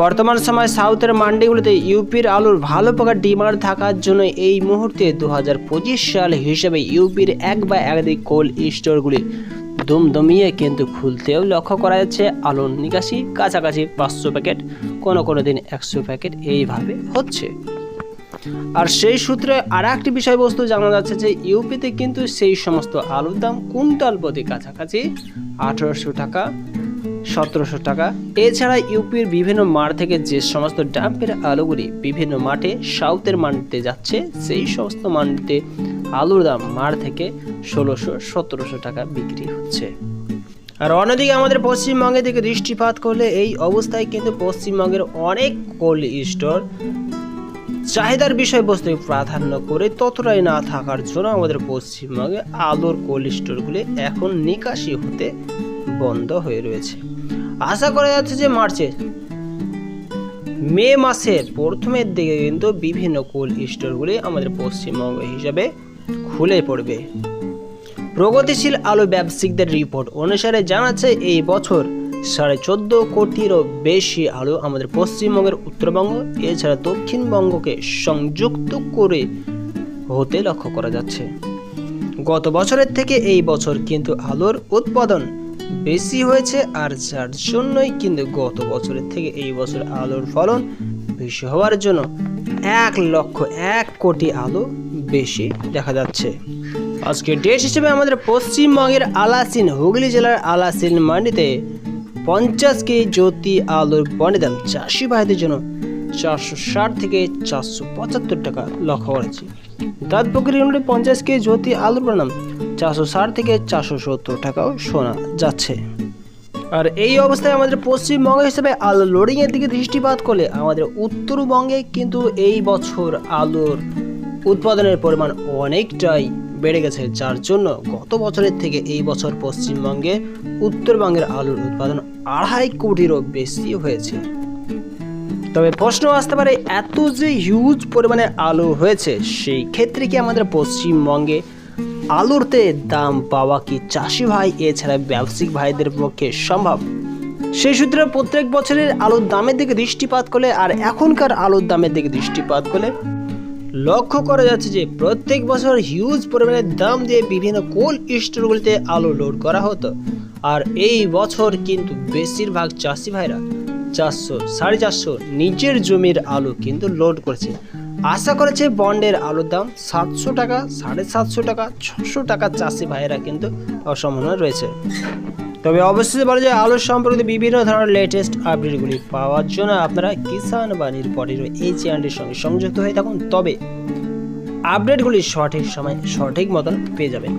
বর্তমান সময় সাউথের মান্ডিগুলিতে ইউপির আলুর ভালো প্রকার ডিমান্ড থাকার জন্য এই মুহূর্তে দু হাজার পঁচিশ সাল হিসেবে ইউপির এক বা একাধিক কোল্ড স্টোরগুলি দমদমিয়ে কিন্তু খুলতেও লক্ষ্য করা যাচ্ছে। আলুর নিকাশি, কাছাকাছি পাঁচশো প্যাকেট, কোনো কোনো দিন একশো প্যাকেট এইভাবে হচ্ছে। আর সেই সূত্রে আর একটি বিষয়বস্তু জানা যাচ্ছে যে ইউপিতে কিন্তু সেই সমস্ত আলুর দাম কুইন্টাল প্রতি কাছাকাছি আঠারোশো টাকা সতেরোশো টাকা। এছাড়া ইউপির বিভিন্ন মাঠ থেকে যে সমস্ত ডাম্পের আলুগুলি বিভিন্ন মাঠে সাউথের মান্ডিতে যাচ্ছে, সেই সমস্ত মান্ডিতে আলুর দাম মাঠ থেকে ষোলোশো, সতেরোশো টাকা বিক্রি হচ্ছে। আর অন্যদিকে আমাদের পশ্চিমবঙ্গের দিকে দৃষ্টিপাত করলে এই অবস্থায় কিন্তু পশ্চিমবঙ্গের অনেক কোল্ড স্টোর চাহিদার বিষয়বস্তুকে প্রাধান্য করে ততটাই না থাকার জন্য আমাদের পশ্চিমবঙ্গে আলুর কোল্ড স্টোরগুলি এখন নিকাশি হতে বন্ধ হয়ে রয়েছে। আশা করা যাচ্ছে যে মার্চে, মে মাসের প্রথমের দিকে কিন্তু বিভিন্ন কোল্ড স্টোরগুলি আমাদের পশ্চিমবঙ্গ হিসাবে খুলে পড়বে। প্রগতিশীল আলু ব্যবসায়িকদের রিপোর্ট অনুসারে জানাচ্ছে এই বছর সাড়ে চোদ্দ কোটিরও বেশি আলু আমাদের পশ্চিমবঙ্গের উত্তরবঙ্গ, এছাড়া দক্ষিণবঙ্গকে সংযুক্ত করে হতে লক্ষ্য করা যাচ্ছে। গত বছরের থেকে এই বছর কিন্তু আলুর উৎপাদন বেশি হয়েছে আর যার জন্যই কিন্তু গত বছরের থেকে এই বছর আলুর ফলন বেশি হওয়ার জন্য এক লক্ষ এক কোটি আলু বেশি দেখা যাচ্ছে। আজকে ডেট হিসেবে আমাদের পশ্চিমবঙ্গের আলাসিন, হুগলি জেলার আলাসিন মান্ডিতে পঞ্চাশ কেজি জ্যোতি আলুর বনের দাম চাষি ভাইদের জন্য চারশো ষাট থেকে চারশো পঁচাত্তর টাকা লক্ষ্য করেছি। দাঁতপুকুর ইউনিটে পঞ্চাশ কেজি জ্যোতি আলুর বনাম চারশো ষাট থেকে চারশো সত্তর টাকাও শোনা যাচ্ছে। আর এই অবস্থায় আমাদের পশ্চিমবঙ্গ হিসেবে আলু লোডিংয়ের দিকে দৃষ্টিপাত করলে আমাদের উত্তরবঙ্গে কিন্তু এই বছর আলুর উৎপাদনের পরিমাণ অনেকটাই বেড়ে গেছে, যার জন্য গত বছরের থেকে এই বছর পশ্চিমবঙ্গে উত্তরবঙ্গের আলুর উৎপাদন আড়াই কোটিরও বেশি হয়েছে। তবে প্রশ্ন আসতে পারে, এত যে হিউজ পরিমাণে আলু হয়েছে, সেই ক্ষেত্রে কি আমাদের পশ্চিমবঙ্গে আলুরতে দাম পাওয়া কি চাষি ভাই, এছাড়া ব্যবসায়িক ভাইদের পক্ষে সম্ভব? সেই সূত্রে প্রত্যেক বছরের আলুর দামের দিকে দৃষ্টিপাত করলে আর এখনকার আলুর দামের দিকে দৃষ্টিপাত করলে লক্ষ্য করা যাচ্ছে যে প্রত্যেক বছর হিউজ পরিমাণে দাম দিয়ে বিভিন্ন কোল্ড স্টোরগুলিতে আলু লোড করা হতো। আর এই বছর কিন্তু বেশিরভাগ চাষি ভাইরা চারশো, সাড়ে চারশো নিজের জমির আলু কিন্তু লোড করেছে। আশা করেছে বন্ডের আলুর দাম সাতশো টাকা, সাড়ে সাতশো টাকা, ছশো টাকা চাষি ভাইয়েরা কিন্তু অসম্ভাবনা রয়েছে। তবে অবশ্যই বলা যায়, আলুর সম্পর্কিত বিভিন্ন ধরনের লেটেস্ট আপডেটগুলি পাওয়ার জন্য আপনারা কিষান বাণীর পরের এই চ্যানেলটির সঙ্গে সংযুক্ত হয়ে থাকুন। তবে আপডেটগুলি সঠিক সময়, সঠিক মতন পেয়ে যাবেন।